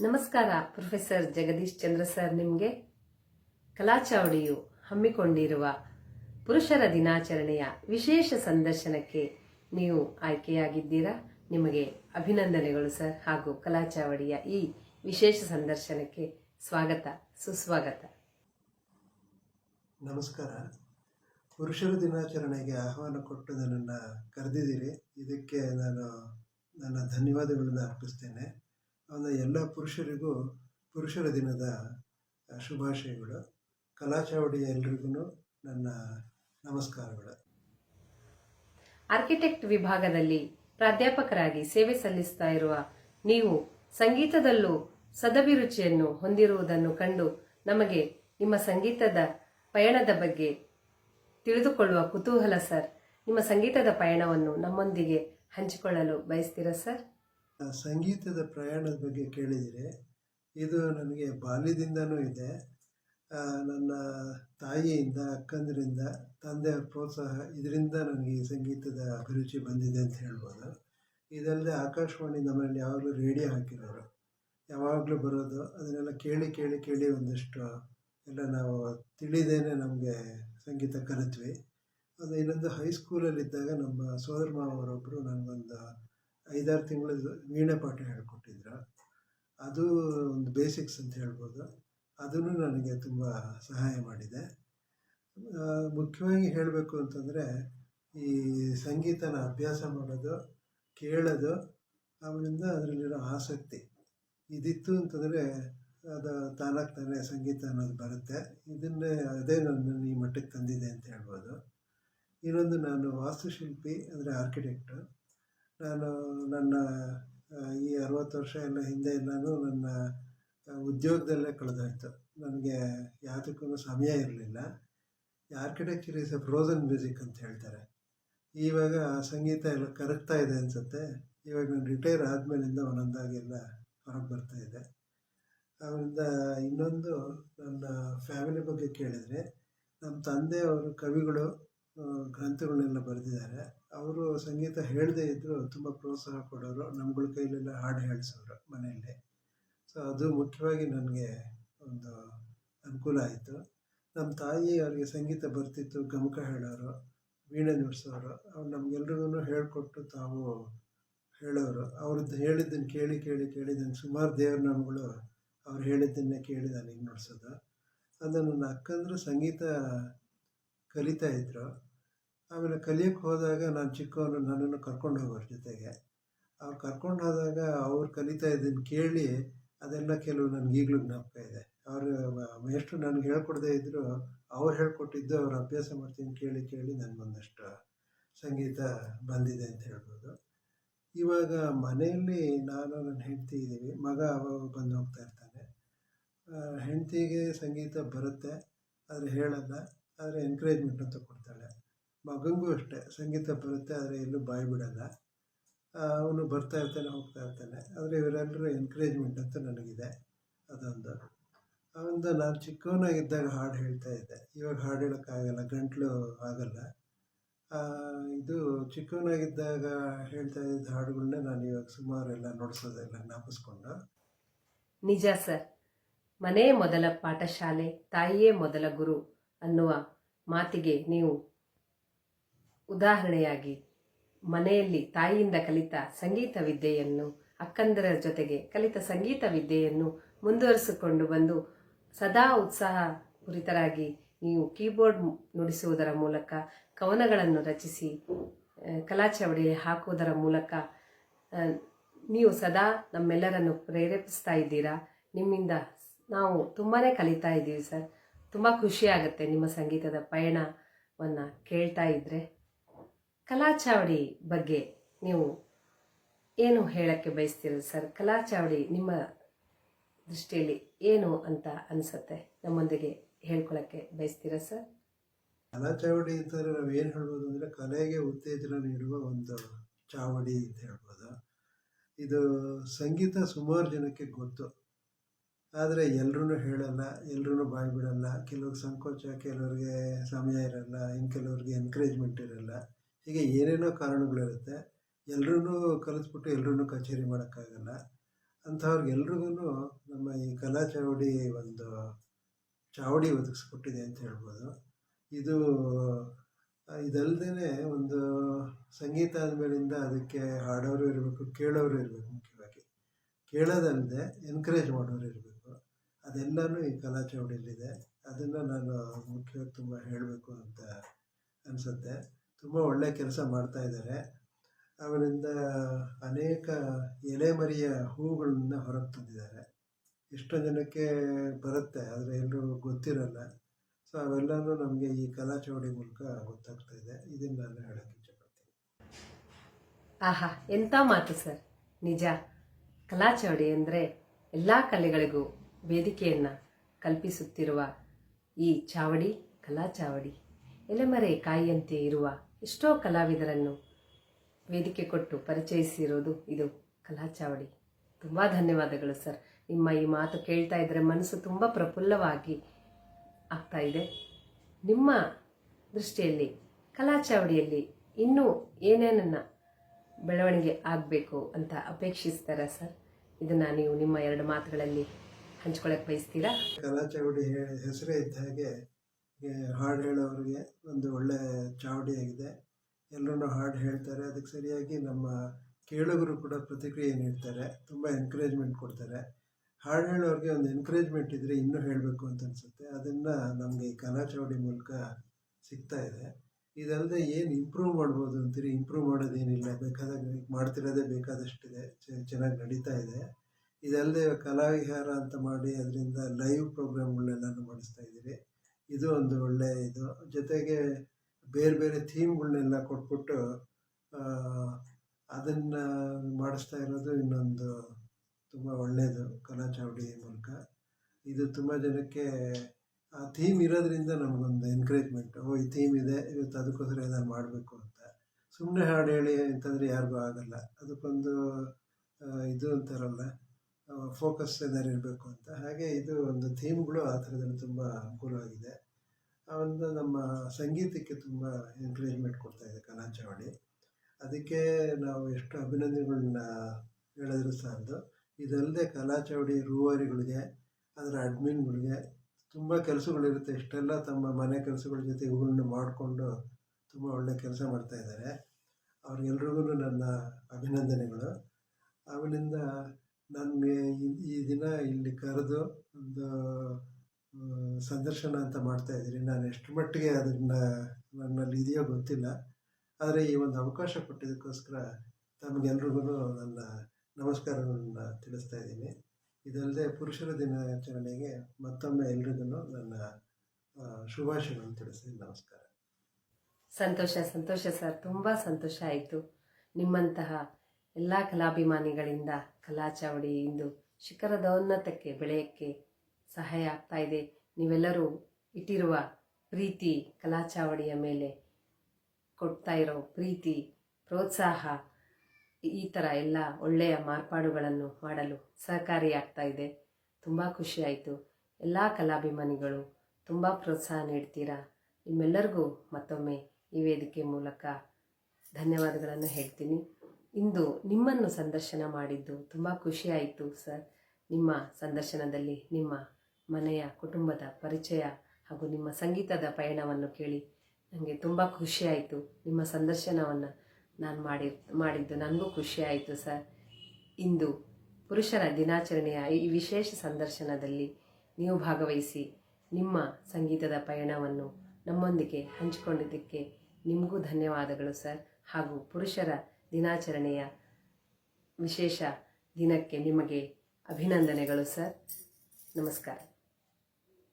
ನಮಸ್ಕಾರ, professor Jagadish Chandra sir ನಿಮಗೆ. ಕಲಾಚಾವಡಿಯು ಹಮ್ಮಿಕೊಂಡಿರುವ ಪುರುಷರ ದಿನಾಚರಣೆಯ ವಿಶೇಷ ಸಂದರ್ಶನಕ್ಕೆ ನೀವು ಆಯ್ಕೆಯಾಗಿದ್ದೀರಾ? ನಿಮಗೆ ಅಭಿನಂದನೆಗಳು ಸರ್. ಹಾಗೂ ಕಲಾಚಾವಡಿಯ ಈ ವಿಶೇಷ ಸಂದರ್ಶನಕ್ಕೆ ಸ್ವಾಗತ, ಸುಸ್ವಾಗತ. ನಮಸ್ಕಾರ. ಪುರುಷರ ದಿನಾಚರಣೆಗೆ ಆಹ್ವಾನ ಕೊಟ್ಟು ನನ್ನನ್ನು ಕರೆದಿದ್ದೀರಿ. ಇದಕ್ಕೆ ನಾನು ನನ್ನ ಧನ್ಯವಾದಗಳನ್ನು ಅರ್ಪಿಸ್ತೇನೆ. ಅವನ ಎಲ್ಲ ಪುರುಷರಿಗೂ ಪುರುಷರ ದಿನದ ಶುಭಾಶಯಗಳು. ಕಲಾಚಾವಡಿಯ ಎಲ್ರಿಗೂ ನನ್ನ ನಮಸ್ಕಾರಗಳು. ಆರ್ಕಿಟೆಕ್ಟ್ ವಿಭಾಗದಲ್ಲಿ ಪ್ರಾಧ್ಯಾಪಕರಾಗಿ ಸೇವೆ ಸಲ್ಲಿಸ್ತಾ ಇರುವ ನೀವು ಸಂಗೀತದಲ್ಲೂ ಸದಭಿರುಚಿಯನ್ನು ಹೊಂದಿರುವುದನ್ನು ಕಂಡು ನಮಗೆ ನಿಮ್ಮ ಸಂಗೀತದ ಪಯಣದ ಬಗ್ಗೆ ತಿಳಿದುಕೊಳ್ಳುವ ಕುತೂಹಲ, ಸರ್. ನಿಮ್ಮ ಸಂಗೀತದ ಪಯಣವನ್ನು ನಮ್ಮೊಂದಿಗೆ ಹಂಚಿಕೊಳ್ಳಲು ಬಯಸ್ತೀರಾ, ಸರ್? ಸಂಗೀತದ ಪ್ರಯಾಣದ ಬಗ್ಗೆ ಕೇಳಿದರೆ. ಇದು ನನಗೆ ಬಾಲ್ಯದಿಂದನೂ ಇದೆ. ನನ್ನ ತಾಯಿಯಿಂದ, ಅಕ್ಕಂದರಿಂದ, ತಂದೆಯವ್ರ ಪ್ರೋತ್ಸಾಹ ಇದರಿಂದ ನನಗೆ ಈ ಸಂಗೀತದ ಅಭಿರುಚಿ ಬಂದಿದೆ ಅಂತ ಹೇಳ್ಬೋದು. ಇದಲ್ಲದೆ ಆಕಾಶವಾಣಿ ನಮ್ಮಲ್ಲಿ ಯಾವಾಗಲೂ ರೇಡಿಯೋ ಹಾಕಿರೋರು. ಯಾವಾಗಲೂ ಬರೋದು, ಅದನ್ನೆಲ್ಲ ಕೇಳಿ ಕೇಳಿ ಕೇಳಿ ಒಂದಷ್ಟು ಎಲ್ಲ ನಾವು ತಿಳಿದೇನೆ ನಮಗೆ ಸಂಗೀತ ಕಲಿತ್ವಿ. ಅದು ಇನ್ನೊಂದು ಹೈಸ್ಕೂಲಲ್ಲಿದ್ದಾಗ ನಮ್ಮ ಸೋದರ ಮಾವರೊಬ್ಬರು ನನಗೊಂದು ಐದಾರು ತಿಂಗಳು ವೀಣೆ ಪಾಠ ಹೇಳ್ಕೊಟ್ಟಿದ್ರು. ಅದು ಒಂದು ಬೇಸಿಕ್ಸ್ ಅಂತ ಹೇಳ್ಬೋದು. ಅದನ್ನು ನನಗೆ ತುಂಬ ಸಹಾಯ ಮಾಡಿದೆ. ಮುಖ್ಯವಾಗಿ ಹೇಳಬೇಕು ಅಂತಂದರೆ, ಈ ಸಂಗೀತನ ಅಭ್ಯಾಸ ಮಾಡೋದು, ಕೇಳೋದು, ಆಮೇಲಿಂದ ಅದರಲ್ಲಿರೋ ಆಸಕ್ತಿ ಇದಿತ್ತು ಅಂತಂದರೆ, ಅದು ತಾನಾಗಿ ತಾನೇ ಸಂಗೀತ ಅನ್ನೋದು ಬರುತ್ತೆ. ಇದನ್ನೇ ಅದೇ ನನ್ನ ಈ ಮಟ್ಟಕ್ಕೆ ತಂದಿದೆ ಅಂತ ಹೇಳ್ಬೋದು. ಇನ್ನೊಂದು ನಾನು ವಾಸ್ತುಶಿಲ್ಪಿ ಅಂದರೆ ಆರ್ಕಿಟೆಕ್ಟು ನಾನು ನನ್ನ ಈ ಅರವತ್ತು ವರ್ಷ ಎಲ್ಲ ಹಿಂದೆ ನಾನು ನನ್ನ ಉದ್ಯೋಗದಲ್ಲೇ ಕಳೆದೋಯ್ತು. ನನಗೆ ಯಾವುದಕ್ಕೂ ಸಮಯ ಇರಲಿಲ್ಲ. Architecture is a frozen music ಅಂತ ಹೇಳ್ತಾರೆ. ಇವಾಗ ಸಂಗೀತ ಎಲ್ಲ ಕರಗ್ತಾ ಇದೆ ಅನಿಸುತ್ತೆ. ಇವಾಗ ನಾನು ರಿಟೈರ್ ಆದಮೇಲಿಂದ ಒಂದೊಂದಾಗೆಲ್ಲ ಹೊರಗೆ ಬರ್ತಾ ಇದೆ. ಅವರಿಂದ ಇನ್ನೊಂದು ನನ್ನ ಫ್ಯಾಮಿಲಿ ಬಗ್ಗೆ ಕೇಳಿದರೆ ನಮ್ಮ ತಂದೆಯವರು ಕವಿಗಳು ಗ್ರಂಥಗಳನ್ನೆಲ್ಲ ಬರೆದಿದ್ದಾರೆ. ಅವರು ಸಂಗೀತ ಹೇಳದೇ ಇದ್ದರು ತುಂಬ ಪ್ರೋತ್ಸಾಹ ಕೊಡೋರು. ನಮ್ಗಳ ಕೈಲೆಲ್ಲ ಹಾಡು ಹೇಳಿಸೋರು ಮನೆಯಲ್ಲಿ. ಸೊ ಅದು ಮುಖ್ಯವಾಗಿ ನನಗೆ ಒಂದು ಅನುಕೂಲ ಆಯಿತು. ನಮ್ಮ ತಾಯಿ ಅವರಿಗೆ ಸಂಗೀತ ಬರ್ತಿತ್ತು, ಗಮಕ ಹೇಳೋರು, ವೀಣೆ ನುಡಿಸೋರು. ಅವ್ರು ನಮಗೆಲ್ರಿಗೂ ಹೇಳಿಕೊಟ್ಟು ತಾವು ಹೇಳೋರು. ಅವ್ರದ್ದು ಹೇಳಿದ್ದನ್ನು ಕೇಳಿ ಕೇಳಿ ಕೇಳಿ ನನಗೆ ಸುಮಾರು ದೇವ್ರ ನಮ್ಗಳು ಅವ್ರು ಹೇಳಿದ್ದನ್ನೇ ಕೇಳಿ ನನಗೆ ನುಡಿಸೋದು. ಅದು ನನ್ನ ಅಕ್ಕಂದ್ರು ಸಂಗೀತ ಕಲಿತಾ ಇದ್ರು. ಆಮೇಲೆ ಕಲಿಯೋಕ್ಕೆ ಹೋದಾಗ ನಾನು ಚಿಕ್ಕವನು ನನ್ನನ್ನು ಕರ್ಕೊಂಡು ಹೋಗೋರ ಜೊತೆಗೆ. ಅವ್ರು ಕರ್ಕೊಂಡು ಹೋದಾಗ ಅವ್ರು ಕಲಿತಾ ಇದ್ದೀನಿ ಕೇಳಿ ಅದೆಲ್ಲ ಕೆಲವು ನನಗೆ ಈಗಲೂ ಜ್ಞಾಪಕ ಇದೆ. ಅವರು ಎಷ್ಟು ನನಗೆ ಹೇಳ್ಕೊಡದೇ ಇದ್ದರು ಅವ್ರು ಹೇಳ್ಕೊಟ್ಟಿದ್ದು ಅವ್ರು ಅಭ್ಯಾಸ ಮಾಡ್ತೀನಿ ಕೇಳಿ ಕೇಳಿ ನನಗೊಂದಷ್ಟು ಸಂಗೀತ ಬಂದಿದೆ ಅಂತ ಹೇಳ್ಬೋದು. ಇವಾಗ ಮನೆಯಲ್ಲಿ ನಾನು ನನ್ನ ಹೆಂಡತಿ ಇದ್ದೀವಿ. ಮಗ ಅವಾಗ ಬಂದು ಹೋಗ್ತಾ ಇರ್ತಾನೆ. ಹೆಂಡತಿಗೆ ಸಂಗೀತ ಬರುತ್ತೆ. ಆದರೆ ಹೇಳಲ್ಲ. ಆದರೆ ಎನ್ಕರೇಜ್ಮೆಂಟ್ ಅಂತ ಕೊಡ್ತಾಳೆ ಮಗನಿಗೂ ಅಷ್ಟೇ, ಸಂಗೀತ ಬರುತ್ತೆ, ಆದರೆ ಎಲ್ಲೂ ಬಾಯಿ ಬಿಡಲ್ಲ. ಅವನು ಬರ್ತಾ ಇರ್ತಾನೆ, ಹೋಗ್ತಾ ಇರ್ತಾನೆ. ಆದರೆ ಇವರೆಲ್ಲರೂ ಎನ್ಕರೇಜ್ಮೆಂಟ್ ಅಂತ ನನಗಿದೆ, ಅದೊಂದು. ಅವನಿಂದ ನಾನು ಚಿಕ್ಕವನಾಗಿದ್ದಾಗ ಹಾಡು ಹೇಳ್ತಾ ಇದ್ದೆ. ಇವಾಗ ಹಾಡು ಹೇಳೋಕ್ಕಾಗಲ್ಲ, ಗಂಟ್ಲು ಆಗಲ್ಲ. ಇದು ಚಿಕ್ಕವನಾಗಿದ್ದಾಗ ಹೇಳ್ತಾ ಇದ್ದ ಹಾಡುಗಳನ್ನೇ ನಾನು ಇವಾಗ ಸುಮಾರು ಎಲ್ಲ ನೋಡಿಸೋದೆಲ್ಲ ಜ್ಞಾಪಿಸ್ಕೊಂಡು. ನಿಜ ಸರ್. ಮನೆ ಮೊದಲ ಪಾಠಶಾಲೆ, ತಾಯಿಯೇ ಮೊದಲ ಗುರು ಅನ್ನುವ ಮಾತಿಗೆ ನೀವು ಉದಾಹರಣೆಯಾಗಿ, ಮನೆಯಲ್ಲಿ ತಾಯಿಯಿಂದ ಕಲಿತ ಸಂಗೀತ ವಿದ್ಯೆಯನ್ನು, ಅಕ್ಕಂದರ ಜೊತೆಗೆ ಕಲಿತ ಸಂಗೀತ ವಿದ್ಯೆಯನ್ನು ಮುಂದುವರಿಸಿಕೊಂಡು ಬಂದು, ಸದಾ ಉತ್ಸಾಹ ಪೂರಿತರಾಗಿ ನೀವು ಕೀಬೋರ್ಡ್ ನುಡಿಸುವುದರ ಮೂಲಕ, ಕವನಗಳನ್ನು ರಚಿಸಿ ಕಲಾಚವಡಿ ಹಾಕುವುದರ ಮೂಲಕ ನೀವು ಸದಾ ನಮ್ಮೆಲ್ಲರನ್ನು ಪ್ರೇರೇಪಿಸ್ತಾ ಇದ್ದೀರಾ? ನಿಮ್ಮಿಂದ ನಾವು ತುಂಬಾ ಕಲಿತಾ ಇದ್ದೀವಿ ಸರ್. ತುಂಬ ಖುಷಿಯಾಗುತ್ತೆ ನಿಮ್ಮ ಸಂಗೀತದ ಪಯಣವನ್ನು ಕೇಳ್ತಾ ಇದ್ದರೆ ಕಲಾಚಾವಡಿ ಬಗ್ಗೆ ನೀವು ಏನು ಹೇಳಕ್ಕೆ ಬಯಸ್ತೀರ ಸರ್? ಕಲಾಚಾವಡಿ ನಿಮ್ಮ ದೃಷ್ಟಿಯಲ್ಲಿ ಏನು ಅಂತ ಅನಿಸುತ್ತೆ? ನಮ್ಮೊಂದಿಗೆ ಹೇಳ್ಕೊಳಕ್ಕೆ ಬಯಸ್ತೀರಾ ಸರ್? ಕಲಾಚಾವಡಿ ಅಂತಂದರೆ ನಾವು ಏನು ಹೇಳ್ಬೋದು ಅಂದರೆ ಕಲೆಗೆ ಉತ್ತೇಜನ ನೀಡುವ ಒಂದು ಚಾವಡಿ ಅಂತ ಹೇಳ್ಬೋದು. ಇದು ಸಂಗೀತ ಸುಮಾರು ಜನಕ್ಕೆ ಗೊತ್ತು. ಆದರೆ ಎಲ್ಲರೂ ಹೇಳಲ್ಲ ಎಲ್ಲರೂ ಬಾಯ್ಬಿಡಲ್ಲ ಕೆಲವ್ರಿಗೆ ಸಂಕೋಚ, ಕೆಲವ್ರಿಗೆ ಸಮಯ ಇರಲ್ಲ ಇನ್ನು ಕೆಲವ್ರಿಗೆ ಎನ್ಕರೇಜ್ಮೆಂಟ್ ಇರಲ್ಲ. ಹೀಗೆ ಏನೇನೋ ಕಾರಣಗಳಿರುತ್ತೆ ಎಲ್ರೂ ಕಲಿಸ್ಬಿಟ್ಟು ಎಲ್ರೂ ಕಚೇರಿ ಮಾಡೋಕ್ಕಾಗಲ್ಲ. ಅಂಥವ್ರಿಗೆಲ್ರಿಗೂ ನಮ್ಮ ಈ ಕಲಾ ಚಾವಡಿ ಒಂದು ಚಾವಡಿ ಒದಗಿಸ್ಕೊಟ್ಟಿದೆ ಅಂತ ಹೇಳ್ಬೋದು. ಇದು ಇದಲ್ಲದೇ ಒಂದು ಸಂಗೀತ ಆದಮೇಲಿಂದ ಅದಕ್ಕೆ ಹಾಡೋರು ಇರಬೇಕು, ಕೇಳೋರು ಇರಬೇಕು ಮುಖ್ಯವಾಗಿ. ಕೇಳೋದಲ್ಲದೆ ಎನ್ಕರೇಜ್ ಮಾಡೋರು ಇರಬೇಕು. ಅದೆಲ್ಲನೂ ಈ ಕಲಾ ಚಾವಡಿಯಲ್ಲಿದೆ ಅದನ್ನು ನಾನು ಮುಖ್ಯವಾಗಿ ತುಂಬ ಹೇಳಬೇಕು ಅಂತ ಅನಿಸುತ್ತೆ. ತುಂಬ ಒಳ್ಳೆಯ ಕೆಲಸ ಮಾಡ್ತಾ ಇದ್ದಾರೆ. ಅವರಿಂದ ಅನೇಕ ಎಲೆಮರಿಯ ಹೂಗಳನ್ನು ಹೊರಗೆ ತಂದಿದ್ದಾರೆ ಎಷ್ಟೋ ಜನಕ್ಕೆ ಬರುತ್ತೆ, ಆದರೆ ಎಲ್ಲರೂ ಗೊತ್ತಿರಲ್ಲ. ಸೊ ಅವೆಲ್ಲನೂ ನಮಗೆ ಈ ಕಲಾ ಚೌಡಿ ಮೂಲಕ ಗೊತ್ತಾಗ್ತಾ ಇದೆ. ಇದನ್ನು ನಾನು ಹೇಳೋಕ್ಕೆ ಇಷ್ಟಪಡ್ತೀನಿ ಆಹಾ ಎಂಥ ಮಾತು ಸರ್? ನಿಜ. ಕಲಾಚೌಡಿ ಅಂದರೆ ಎಲ್ಲ ಕಲೆಗಳಿಗೂ ವೇದಿಕೆಯನ್ನು ಕಲ್ಪಿಸುತ್ತಿರುವ ಈ ಚಾವಡಿ, ಕಲಾ ಚಾವಡಿ. ಎಲೆಮರೆ ಕಾಯಿಯಂತೆ ಇರುವ ಎಷ್ಟೋ ಕಲಾವಿದರನ್ನು ವೇದಿಕೆ ಕೊಟ್ಟು ಪರಿಚಯಿಸಿರೋದು ಇದು ಕಲಾ ಚಾವಡಿ. ತುಂಬ ಧನ್ಯವಾದಗಳು ಸರ್. ನಿಮ್ಮ ಈ ಮಾತು ಕೇಳ್ತಾ ಇದ್ದರೆ ಮನಸ್ಸು ತುಂಬ ಪ್ರಫುಲ್ಲವಾಗಿ ಆಗ್ತಾ ಇದೆ. ನಿಮ್ಮ ದೃಷ್ಟಿಯಲ್ಲಿ ಕಲಾ ಚಾವಡಿಯಲ್ಲಿ ಇನ್ನೂ ಏನೇನನ್ನು ಬೆಳವಣಿಗೆ ಆಗಬೇಕು ಅಂತ ಅಪೇಕ್ಷಿಸ್ತಾರಾ ಸರ್? ಇದನ್ನು ನೀವು ನಿಮ್ಮ ಎರಡು ಮಾತುಗಳಲ್ಲಿ ಹಂಚ್ಕೊಳ್ಳೋಕೆ ಬಯಸ್ತೀರಾ? ಕಲಾ ಚಾವಡಿ ಹೆಸರೇ ಇದ್ದ ಹಾಗೆ ಹಾಡು ಹೇಳೋರಿಗೆ ಒಂದು ಒಳ್ಳೆ ಚಾವಡಿಯಾಗಿದೆ ಎಲ್ಲರೂ ಹಾಡು ಹೇಳ್ತಾರೆ. ಅದಕ್ಕೆ ಸರಿಯಾಗಿ ನಮ್ಮ ಕೇಳುಗರು ಕೂಡ ಪ್ರತಿಕ್ರಿಯೆ ನೀಡ್ತಾರೆ. ತುಂಬ ಎನ್ಕರೇಜ್ಮೆಂಟ್ ಕೊಡ್ತಾರೆ. ಹಾಡು ಹೇಳೋರಿಗೆ ಒಂದು ಎನ್ಕರೇಜ್ಮೆಂಟ್ ಇದ್ದರೆ ಇನ್ನೂ ಹೇಳಬೇಕು ಅಂತ ಅನಿಸುತ್ತೆ. ಅದನ್ನು ನಮಗೆ ಕಲಾ ಚಾವಡಿ ಮೂಲಕ ಸಿಗ್ತಾ ಇದೆ. ಇದಲ್ಲದೆ ಏನು ಇಂಪ್ರೂವ್ ಮಾಡ್ಬೋದು ಅಂತೀರಿ? ಇಂಪ್ರೂವ್ ಮಾಡೋದೇನಿಲ್ಲ. ಬೇಕಾದಾಗ ಮಾಡ್ತಿರೋದೇ ಬೇಕಾದಷ್ಟಿದೆ. ಚೆನ್ನಾಗಿ ನಡೀತಾ ಇದೆ. ಇದಲ್ಲದೆ ಕಲಾವಿಹಾರ ಅಂತ ಮಾಡಿ ಅದರಿಂದ ಲೈವ್ ಪ್ರೋಗ್ರಾಮ್ಗಳನ್ನೆಲ್ಲ ಮಾಡಿಸ್ತಾ ಇದ್ದೀರಿ. ಇದು ಒಂದು ಒಳ್ಳೆಯ ಇದು. ಜೊತೆಗೆ ಬೇರೆ ಬೇರೆ ಥೀಮ್ಗಳನ್ನೆಲ್ಲ ಕೊಟ್ಬಿಟ್ಟು ಅದನ್ನು ಮಾಡಿಸ್ತಾ ಇರೋದು ಇನ್ನೊಂದು ತುಂಬ ಒಳ್ಳೆಯದು ಕಲಾ ಚಾವಡಿ ಮೂಲಕ. ಇದು ತುಂಬ ಜನಕ್ಕೆ, ಆ ಥೀಮ್ ಇರೋದ್ರಿಂದ ನಮಗೊಂದು ಎನ್ಕರೇಜ್ಮೆಂಟ್ ಓ, ಈ ಥೀಮ್ ಇದೆ, ಇವತ್ತು ಅದಕ್ಕೋಸ್ಕರ ಏನಾದ್ರು ಮಾಡಬೇಕು ಅಂತ. ಸುಮ್ಮನೆ ಹಾಡು ಹೇಳಿ ಅಂತಂದರೆ ಯಾರಿಗೂ ಆಗಲ್ಲ. ಅದಕ್ಕೊಂದು ಇದು ಅಂತಾರಲ್ಲ ಫೋಕಸ್ ಏನಾದ್ರು ಇರಬೇಕು ಅಂತ. ಹಾಗೆ ಇದು ಒಂದು ಥೀಮ್ಗಳು ಆ ಥರದಲ್ಲಿ ತುಂಬ ಅನುಕೂಲವಾಗಿದೆ. ಒಂದು ನಮ್ಮ ಸಂಗೀತಕ್ಕೆ ತುಂಬ ಎನ್ಕರೇಜ್ಮೆಂಟ್ ಕೊಡ್ತಾ ಇದೆ ಕಲಾ ಚಳವಳಿ ಅದಕ್ಕೆ ನಾವು ಎಷ್ಟು ಅಭಿನಂದನೆಗಳನ್ನ ಹೇಳಿದ್ರು ಸಾಲದು ಇದಲ್ಲದೆ ಕಲಾ ಚೌಡಿ ರೂವಾರಿಗಳಿಗೆ, ಅದರ ಅಡ್ಮಿನ್ಗಳಿಗೆ ತುಂಬ ಕೆಲಸಗಳಿರುತ್ತೆ. ಇಷ್ಟೆಲ್ಲ ತಮ್ಮ ಮನೆ ಕೆಲಸಗಳ ಜೊತೆ ಇವುಗಳನ್ನ ಮಾಡಿಕೊಂಡು ತುಂಬ ಒಳ್ಳೆ ಕೆಲಸ ಮಾಡ್ತಾ ಇದ್ದಾರೆ. ಅವ್ರಿಗೆಲ್ರಿಗೂ ನನ್ನ ಅಭಿನಂದನೆಗಳು. ಅವನಿಂದ ನನಗೆ ಈ- ದಿನ ಇಲ್ಲಿ ಕರೆದು ಒಂದು ಸಂದರ್ಶನ ಅಂತ ಮಾಡ್ತಾ ಇದ್ದೀರಿ ನಾನು ಎಷ್ಟು ಮಟ್ಟಿಗೆ ಅದನ್ನು ನನ್ನಲ್ಲಿ ಇದೆಯೋ ಗೊತ್ತಿಲ್ಲ. ಆದರೆ ಈ ಒಂದು ಅವಕಾಶ ಕೊಟ್ಟಿದ್ದಕ್ಕೋಸ್ಕರ ತಮಗೆಲ್ರಿಗೂ ನನ್ನ ನಮಸ್ಕಾರವನ್ನು ತಿಳಿಸ್ತಾ ಇದ್ದೀನಿ. ಇದಲ್ಲದೆ ಪುರುಷರ ದಿನಾಚರಣೆಗೆ ಮತ್ತೊಮ್ಮೆ ಎಲ್ರಿಗೂ ನನ್ನ ಶುಭಾಶಯಗಳನ್ನು ತಿಳಿಸ್ತೀನಿ. ನಮಸ್ಕಾರ. ಸಂತೋಷ ಸಂತೋಷ ಸರ್. ತುಂಬ ಸಂತೋಷ ಆಯಿತು ನಿಮ್ಮಂತಹ ಎಲ್ಲ ಕಲಾಭಿಮಾನಿಗಳಿಂದ ಕಲಾ ಚಾವಡಿ ಇಂದು ಶಿಖರದೋನ್ನತಕ್ಕೆ ಬೆಳೆಯಕ್ಕೆ ಸಹಾಯ ಆಗ್ತಾ ಇದೆ. ನೀವೆಲ್ಲರೂ ಇಟ್ಟಿರುವ ಪ್ರೀತಿ ಕಲಾ ಚಾವಡಿಯ ಮೇಲೆ ಕೊಡ್ತಾ ಇರೋ ಪ್ರೀತಿ, ಪ್ರೋತ್ಸಾಹ ಈ ಥರ ಎಲ್ಲ ಒಳ್ಳೆಯ ಮಾರ್ಪಾಡುಗಳನ್ನು ಮಾಡಲು ಸಹಕಾರಿಯಾಗ್ತಾ ಇದೆ. ತುಂಬ ಖುಷಿಯಾಯಿತು ಎಲ್ಲ ಕಲಾಭಿಮಾನಿಗಳು ತುಂಬ ಪ್ರೋತ್ಸಾಹ ನೀಡ್ತೀರಾ? ನಿಮ್ಮೆಲ್ಲರಿಗೂ ಮತ್ತೊಮ್ಮೆ ಈ ವೇದಿಕೆ ಮೂಲಕ ಧನ್ಯವಾದಗಳನ್ನು ಹೇಳ್ತೀನಿ. ಇಂದು ನಿಮ್ಮನ್ನು ಸಂದರ್ಶನ ಮಾಡಿದ್ದು ತುಂಬ ಖುಷಿಯಾಯಿತು, ಸರ್. ನಿಮ್ಮ ಸಂದರ್ಶನದಲ್ಲಿ ನಿಮ್ಮ ಮನೆಯ ಕುಟುಂಬದ ಪರಿಚಯ ಹಾಗೂ ನಿಮ್ಮ ಸಂಗೀತದ ಪಯಣವನ್ನು ಕೇಳಿ ನನಗೆ ತುಂಬ ಖುಷಿಯಾಯಿತು. ನಿಮ್ಮ ಸಂದರ್ಶನವನ್ನು ನಾನು ಮಾಡಿ, ಮಾಡಿದ್ದು ನನಗೂ ಖುಷಿಯಾಯಿತು, ಸರ್. ಇಂದು ಪುರುಷರ ದಿನಾಚರಣೆಯ ಈ ವಿಶೇಷ ಸಂದರ್ಶನದಲ್ಲಿ ನೀವು ಭಾಗವಹಿಸಿ ನಿಮ್ಮ ಸಂಗೀತದ ಪಯಣವನ್ನು ನಮ್ಮೊಂದಿಗೆ ಹಂಚಿಕೊಂಡಿದ್ದಕ್ಕೆ ನಿಮಗೂ ಧನ್ಯವಾದಗಳು, ಸರ್. ಹಾಗೂ ಪುರುಷರ ದಿನಾಚರಣೆಯ ವಿಶೇಷ ದಿನಕ್ಕೆ ನಿಮಗೆ ಅಭಿನಂದನೆಗಳು ಸರ್. ನಮಸ್ಕಾರ.